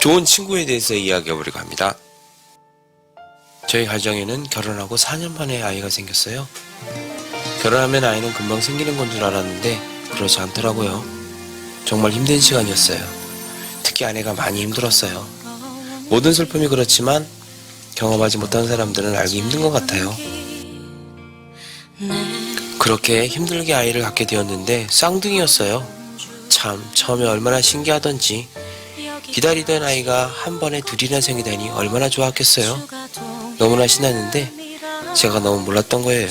좋은 친구에 대해서 이야기해보려고 합니다. 저희 가정에는 결혼하고 4년 만에 아이가 생겼어요. 결혼하면 아이는 금방 생기는 건 줄 알았는데 그렇지 않더라고요. 정말 힘든 시간이었어요. 특히 아내가 많이 힘들었어요. 모든 슬픔이 그렇지만 경험하지 못한 사람들은 알기 힘든 것 같아요. 그렇게 힘들게 아이를 갖게 되었는데 쌍둥이였어요. 참 처음에 얼마나 신기하던지 기다리던 아이가 한 번에 둘이나 생기다니 얼마나 좋았겠어요. 너무나 신났는데 제가 너무 몰랐던 거예요.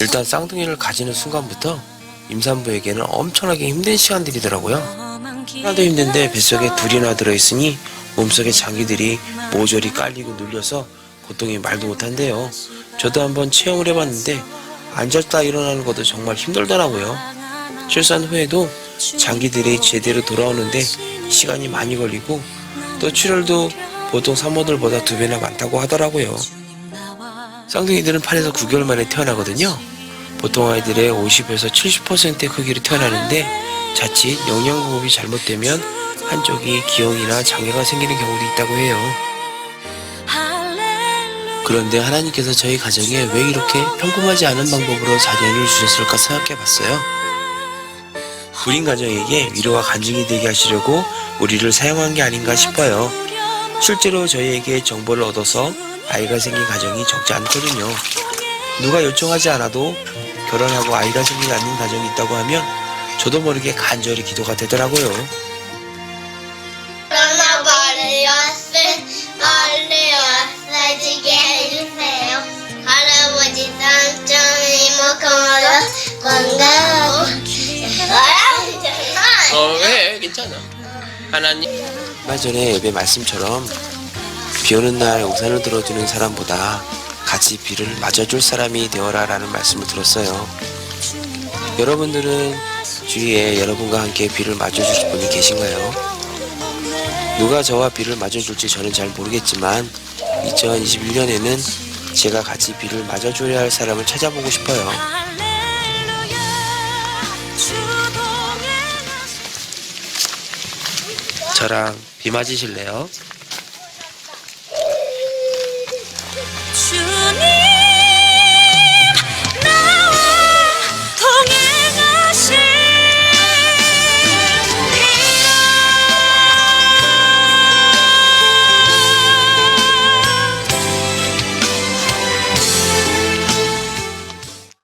일단 쌍둥이를 가지는 순간부터 임산부에게는 엄청나게 힘든 시간들이더라고요. 하나도 힘든데 뱃속에 둘이나 들어있으니 몸속의 장기들이 모조리 깔리고 눌려서 고통이 말도 못한대요. 저도 한번 체험을 해봤는데 앉았다 일어나는 것도 정말 힘들더라고요. 출산 후에도 장기들이 제대로 돌아오는데 시간이 많이 걸리고 또 출혈도 보통 산모들보다 두 배나 많다고 하더라고요. 쌍둥이들은 8에서 9개월 만에 태어나거든요. 보통 아이들의 50에서 70%의 크기로 태어나는데 자칫 영양 공급이 잘못되면 한쪽이 기형이나 장애가 생기는 경우도 있다고 해요. 그런데 하나님께서 저희 가정에 왜 이렇게 평범하지 않은 방법으로 자녀를 주셨을까 생각해 봤어요. 불인 가정에게 위로와 간증이 되게 하시려고 우리를 사용한 게 아닌가 싶어요. 실제로 저희에게 정보를 얻어서 아이가 생긴 가정이 적지 않거든요. 누가 요청하지 않아도 결혼하고 아이가 생기지 않는 가정이 있다고 하면 저도 모르게 간절히 기도가 되더라고요. 떠나 왜? 괜찮아. 하나님. 얼마 전에 예배 말씀처럼 비 오는 날 우산을 들어주는 사람보다 같이 비를 맞아줄 사람이 되어라 라는 말씀을 들었어요. 여러분들은 주위에 여러분과 함께 비를 맞아주실 분이 계신가요? 누가 저와 비를 맞아줄지 저는 잘 모르겠지만 2021년에는 제가 같이 비를 맞아줘야 할 사람을 찾아보고 싶어요. 저랑 비 맞으실래요? 주님